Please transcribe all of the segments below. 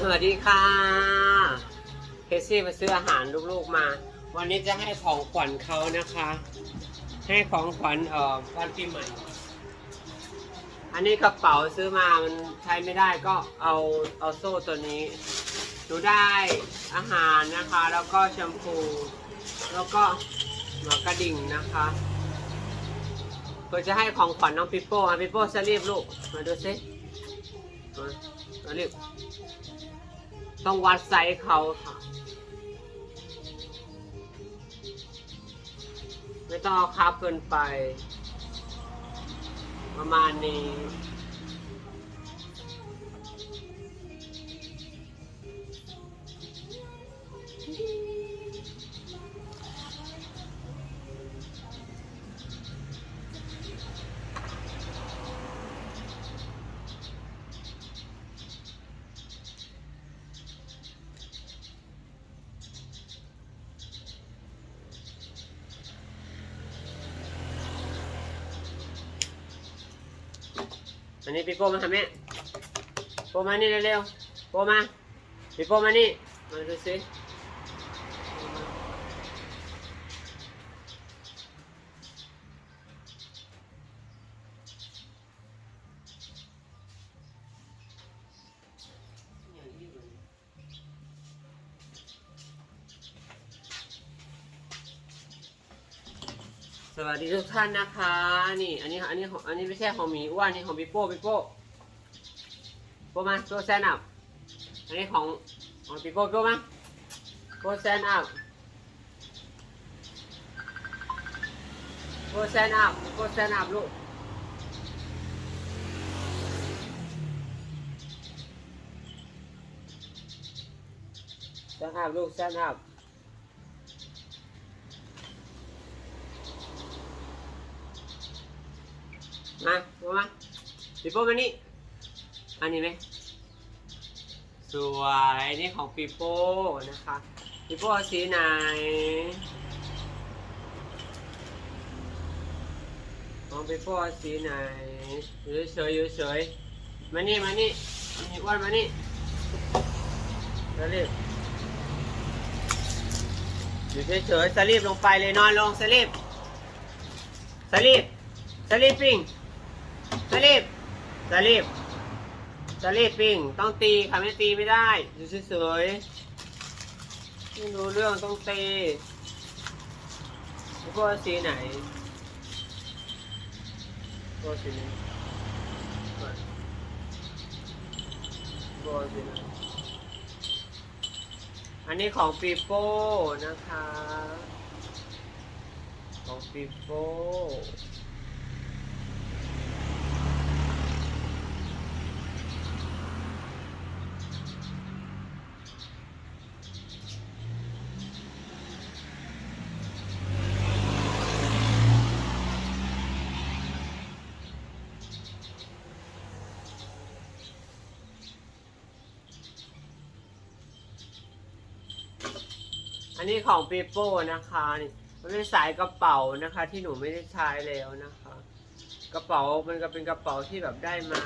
สวัสดีค่ะเคซี่มาซื้ออาหารลูกๆมา วันนี้จะให้ของขวัญเขานะคะ ให้ของขวัญเอ่อวันปีใหม่ อันนี้กระเป๋าซื้อมา มันใช้ไม่ได้ก็เอาเอาโซ่ตัวนี้ หนูได้อาหารนะคะ แล้วก็แชมพู แล้วก็หมากระดิ่งนะคะเพื่อจะให้ของขวัญน้องปิโป้อะปิโป้จะรีบลูก มาดูสิมามารีบ ต้องวัดไซส์เขาค่ะ ไม่ต้องเอาคาบเกินไป ประมาณนี้ อันนี้พี่โป้มาทำแม่โป้มานี่เร็วๆโป้มาพี่โป้มานี่มาดูสิสวัส ดีทุกท่านนะคะ นี่ อันนี้อันนี้ของอันนี้ไม่ใช่ของหมีอ้วนนี่ของพี่โป้พี่โป้โป้มาโป้แซนอัพอันนี้ของของพี่โป้โป้มาโป้แซนอัพโป้แซนอัพโป้แซนอัพลูกแซนอัพลูกแซนอัพ มาดูมาปีโป้มานี่อันนี้ไหมสวยนี่ของปีโป้นะคะปีโป้เอาสีไหนของปีโป้เอาสีไหนอยู่เฉยอยู่เฉยมานี่มานี่มีอ้วนมานี่สลีบอยู่เฉยๆสลีบลงไปเลยนอนลงสลีบสลีบสลีปปิ้ง สลิปสลิปสลิปปิ้งต้องตีค่ะไม่ตีไม่ได้อยู่เฉยๆไม่รู้เรื่องต้องตีแล้วก็สีไหนก็สีนี้ก็สีไหนอันนี้ของปีโป้นะคะ ของปีโป้ อันนี้ของปีโป้นะคะนี่มันเป็นสายกระเป๋านะคะ ที่หนูไม่ได้ใช้แล้วนะคะ กระเป๋ามันก็เป็นกระเป๋าที่แบบได้มา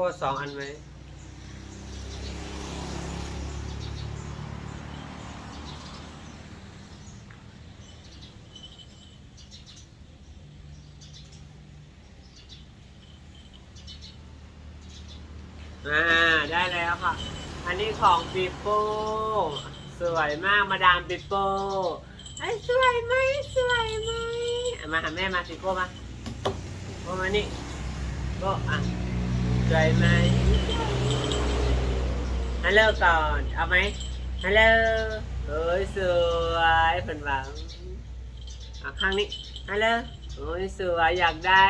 โป้สองอันไหมอ่าได้แล้วค่ะ อันนี้ของปิโป้สวยมากมาดามปิโป้ไอ้สวยไหมสวยไหมมาหาแม่มาปิโป้มาโป้มานี่โป้อะ สวยไหมฮัลโหลก่อน เอาไหมฮัลโหลเอ้ยสวยเพิ่นหวังเอาข้างนี้ฮัลโหลโอ้ยสวยอยากได้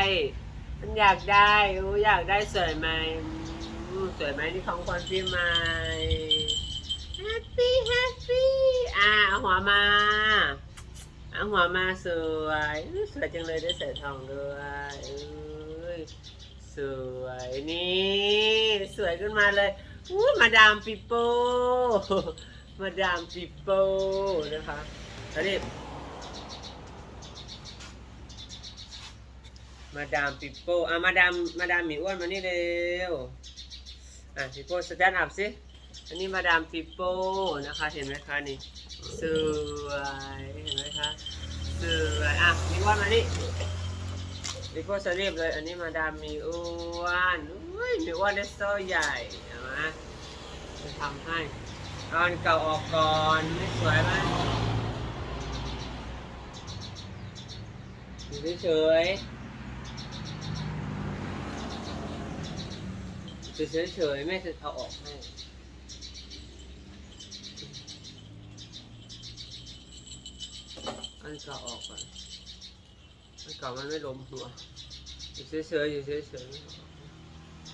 มันอยากได้โอ้ยอยากได้สวยไหมสวยไหมนี่ของคนปีใหม่แฮปปี้แฮปปี้อ่าโอ้โหหัวมาเอาหัวมาสวย สวยจังเลยได้ใส่ทองด้วยเอ้ย สวยนี่สวยขึ้นมาเลยอู้มาดามปิโป้มาดามปิโป้นะคะอันนี้มาดามปิโป้อะมาดามมาดามหมีอ้วนมานี่เร็วอะปิโป้สแตนด์อัพสิอันนี้มาดามปิโป้นะคะ เห็นไหมคะนี่สวยเห็นไหมคะสวยอะมีอ้วนมานี่ ปิโป้สลีปเลย อันนี้มาดามมีอ้วนอุ้ยมีอ้วนได้โซ่ใหญ่นไหมจะทำให้ตอนเก่าออกก่อนไม่สวยไหมอยู่เฉยๆอยู่เฉยๆแม่จะเอาออกให้อันเก่าออกก่อน อันเก่ามันไม่ล้มหัวอยู่เฉยๆอยู่เฉย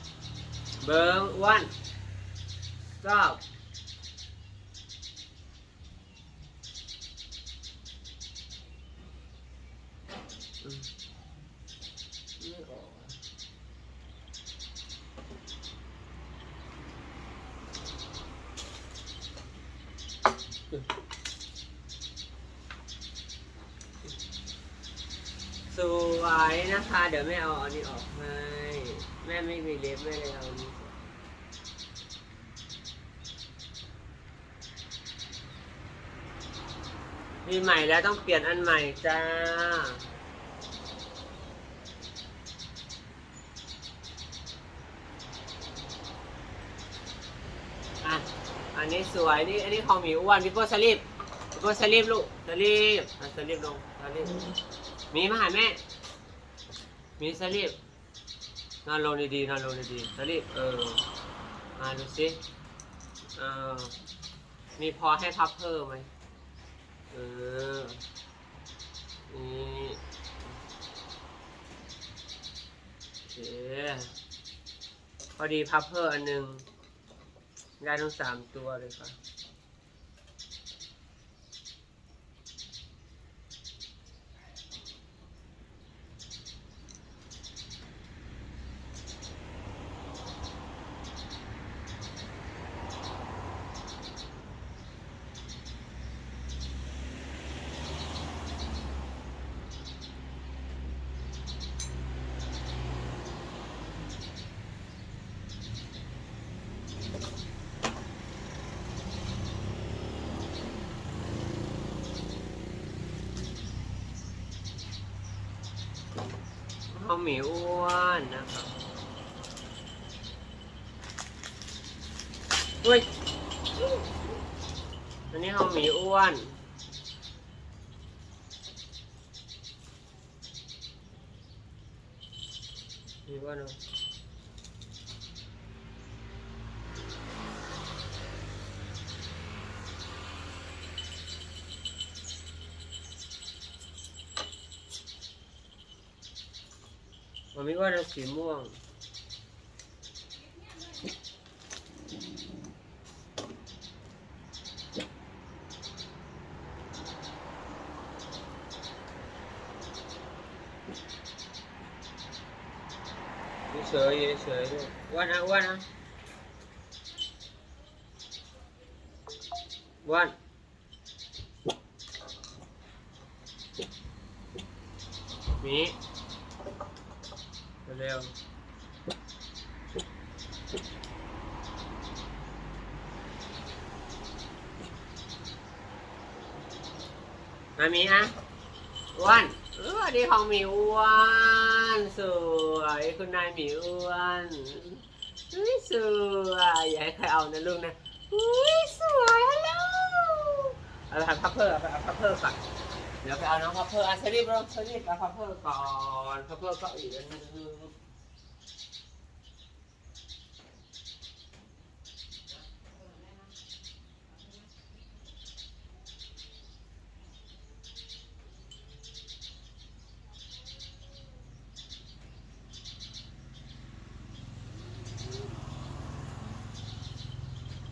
ๆเบอร์วัน stop อืมไม่ออกอะ สวยนะคะ เดี๋ยวแม่เอาอันนี้ออกให้แม่ไม่มีเล็บแม่เลยเอาอันนี้มีใหม่แล้วต้องเปลี่ยนอันใหม่จ้า อะ อันนี้สวย นี่ อันนี้ของหมีอ้วนพี่โป้สลิป พี่โป้สลิปลูกสลิปอะสลิปลงสลิปมีมาหาแม่ มีสลิปนอนลงดีๆนอนลงดีๆสลิปเออมาดูสิเออมีพอให้พับเพิ่มไหมเออนี่โอเคพอดีพับเพิ่มอันหนึ่งได้ทั้งสามตัวเลยค่ะ เขาหมีอ้วนนะครับอุ้ยอันนี้เขาหมีอ้วนหมีอ้วนเหร อมันมีอ้วนเอาสีม่วง เฉยเฉยด้วยอ้วนนะอ้วนนะอ้วนหมีเร็วๆมาหมีอะอ้วนเออดีของหมีอ้วนสวย คุณนายหมีอ้วนเฮ้ยสวยอย่าให้ใครเอานะลูกนะเฮ้ยสวยฮัลโหลเอาละพับเพอร์ไปเอาพับเพอร์ก่อนเดี๋ยวไปเอาน้องพับเพอร์อะสลิปเราสลิปเอาพับเพอร์ก่อนพับเพอร์ก็อีกอันนึง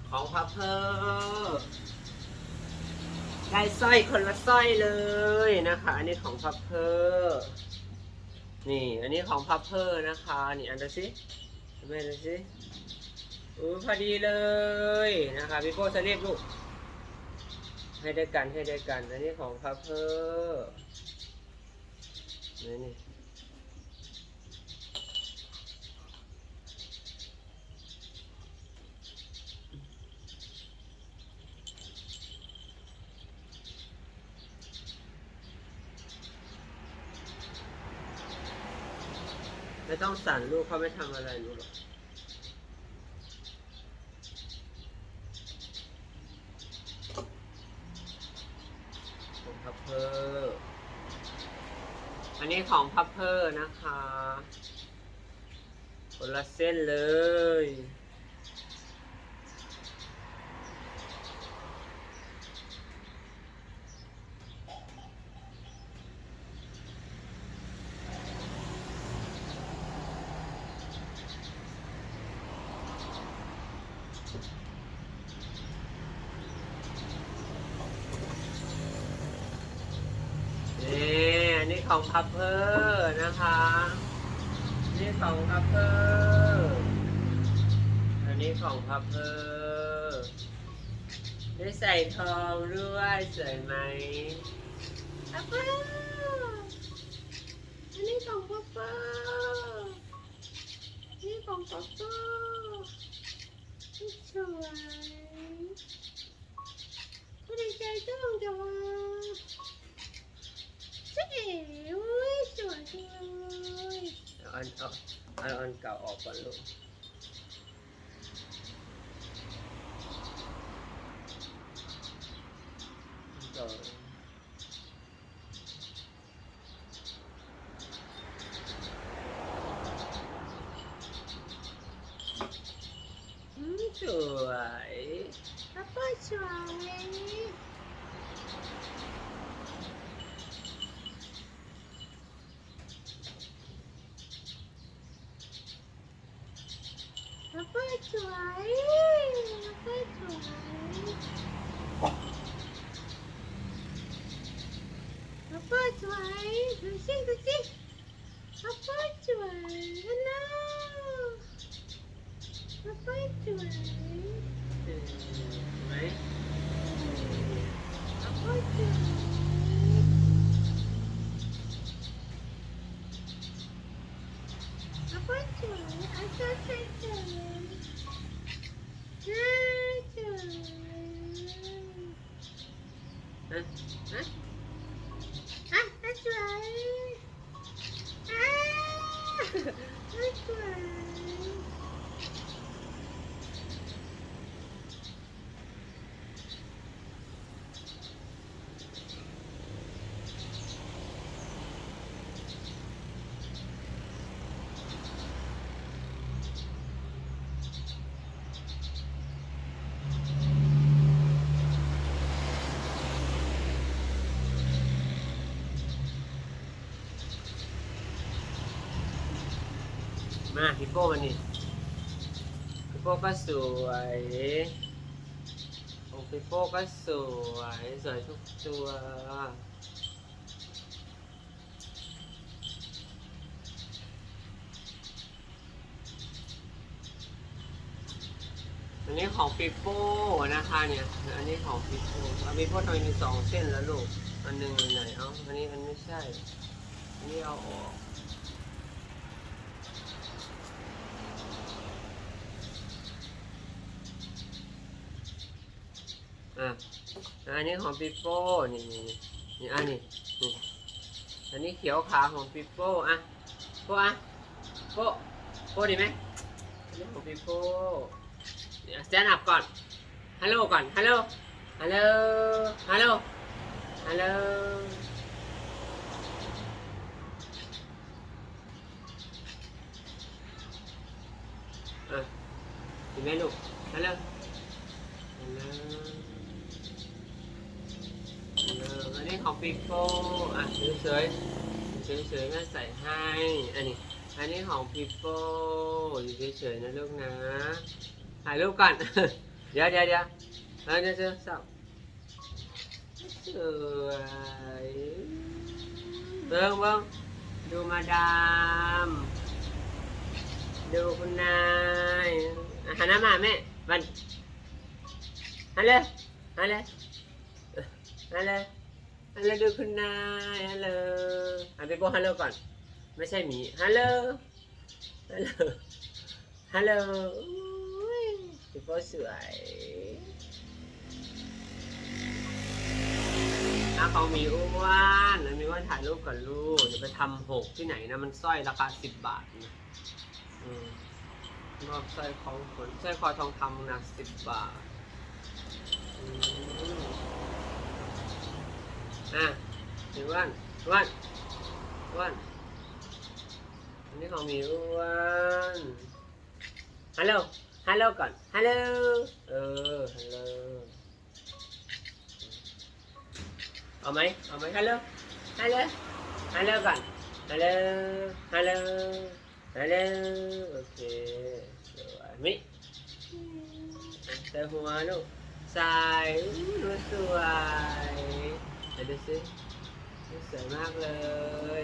ของพับเพอร์ ได้ สร้อยคนละสร้อยเลยนะคะ อันนี้ของพับเพอร์นี่อันนี้ของพับเพอร์นะคะ นี่อันดูสิแม่ดูสิอู้พอดีเลยนะคะพี่โป้จะเรียบลูกให้ได้กันให้ได้กัน อันนี้ของพับเพอร์นี่นี่ ไม่ต้องสั่นลูกเขาไม่ทำอะไรลูกหรอกของพับเพอร์อันนี้ของพับเพอร์นะคะคนละเส้นเลย นี่อันนี้ของพับเพอร์นะคะนี่ของพับเพอร์อันนี้ของพับเพอร์ได้ใส่ทองด้วยสวยไหมพับเพอร์อันนี้ของพับเพอร์นี่ของพับเพอร์สวยผู้ดีใจจังจังจ๋วสวยจังเลยเอาอันเอา เอาอันเก่าออกก่อนลูกก่อนอืมสวยป้าป้าสวย แล้วก็สวยแล้วก็สวยแล้วก็สวยดูสิดูสิแล้วก็สวยฮัลโหลแล้วก็สวยไหมแล้วก็สวยแล้วก็สวยอาจารย์สวยสวยสวยสวย ฮะฮะฮะอะสวยอะอะสวย มาพี่โป้มานี่พี่โป้ก็สวยของพี่โป้ก็สวยสวยทุกตัวอันนี้ของปิโป้นะคะเนี่ย อันนี้ของปิโป้เอาปิโป้ทำไมมีสองเส้นแล้วลูก อันหนึ่งอยู่ไหนเอ้าอันนี้มันไม่ใช่ อันนี้เอาออก อะอันนี้ของปิโป้นี่นี่นี่อันนี้นี่อันนี้เขียวขาของปิโป้อะโป้อะโป้โป้ดีไหมอันนี้ของปิโป้เนี่ยสแตนด์อัพก่อนฮัลโหลก่อนฮัลโหลฮัลโหลฮัลโหลฮัลโหลอะดีไหมลูก ฮัลโหล ฮัลโหล อันนี้ ของปิโป้อะเฉยๆเฉยๆแม่ใส่ให้ อันนี้ อันนี้ของปิโป้อยู่เฉยๆนะลูกนะ ถ่ายรูปก่อน เดี๋ยวเดี๋ยวเดี๋ยวเออเดี๋ยวเดี๋ยวสวยเบิ้งเบิ้งดูมาดาม ดูคุณนายหันหน้ามาแม่วันฮัลโหลฮัลโหลฮัลโหล ฮัลโหลดูคุณนายฮัลโหลอะไปโบฮัลโหลก่อน ไม่ใช่หมีฮัลโหลฮัลโหลฮัลโหลพี่โบสวยอะของหมีอ้วนแล้วมีอ้วนถ่ายรูปกับลูกจะไปทำหกที่ไหนนะ มันสร้อยราคาสิบบาทนะอืมรอสร้อยคอขนสร้อยคอทองคำหนักสิบบาทอืม อะมีอ้วนอ้วนอ้วนอันนี้ของมีอ้วนฮัลโหลฮัลโหลก่อนฮัลโหลเออฮัลโหลเอาไหมเอาไหมฮัลโหลฮัลโหลฮัลโหลก่อนฮัลโหลฮัลโหลฮัลโหลโอเคสวยมิแต่หัวลูกใส่ดูสวย เดี๋ยวดูสิสวยมากเลย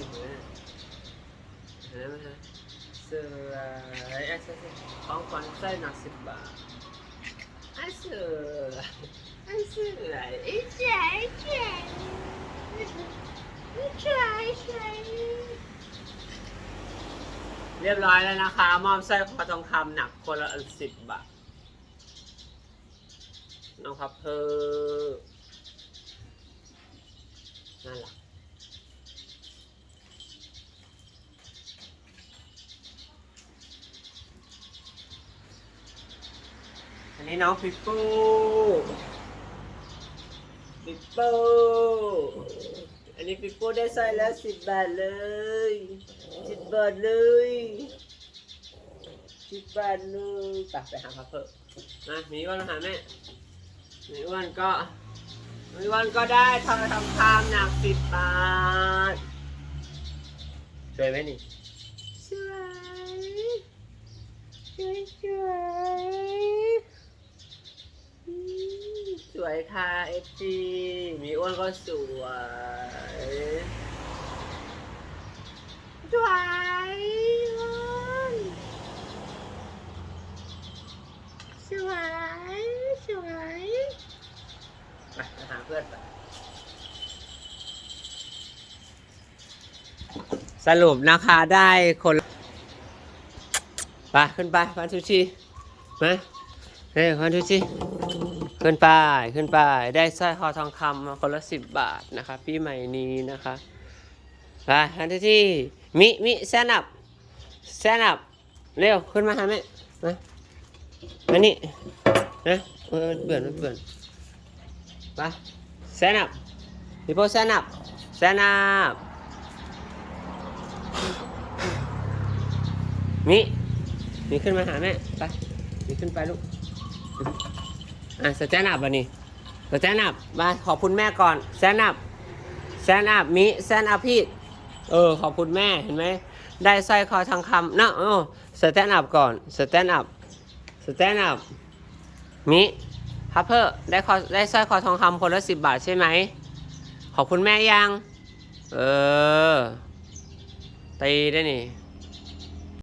เห็นไหมฮะสวยไอะใช่ใช่ของขวัญใส่หนักสิบบาทไอะสวยไอะสวยไอีสวยสวยอีสวยสวยเรียบร้อยแล้วนะคะ มอบสร้อยคอทองคำหนักคนละสิบบาทน้องพับเพอ นั่นแหละอันนี้น้องปิปป้ปิปป้อันนี้ปิปป้ได้สร้อยแล้วสิบบาทเลยสิบบาทเลยสิบบาทเลยไปไปหาพับเพิ่มมามีอ้วนหาแม่มีอ้วนก็ วนก็ได้ทองทองคำหนักสิบบาทสวยไหมนี่สวยสวยสวยอืมสวยค่ะเอฟซีมีอ้วนก็สวยสวยสวยสวยไปไปหาเพื่อนสรุปนะคะได้คนไปขึ้นไปพันทุชีมาเฮ้ยพันทุชีขึ้นไปขึ้นไปได้สร้อยคอทองคำมาคนละสิบบาทนะคะปีใหม่นี้นะคะไปทันทีมิมิแซนอัพแซนอัพเร็วขึ้นมาหาแม่มามานี่นะเออมันเปื่อนมันเปื่อนไป แซนอัพพี่โป้แซนอัพแซนอัพมิมีขึ้นมาหาแม่ไปมีขึ้นไปลูก อะสแตนอัพวันนี้สแตนอัพมาขอบคุณแม่ก่อนแซนอัพแซนอัพมิแซนอัพพี่เออขอบคุณแม่เห็นไหมได้สร้อยคอทองคำนะเออสแตนด์อัพก่อนสแตนด์อัพสแตนด์อัพมิ ฮับเพอร์ได้คอได้สร้อยคอทองคำคนละสิบบาทใช่ไหม ขอบคุณแม่ยัง เออ ตีได้นี่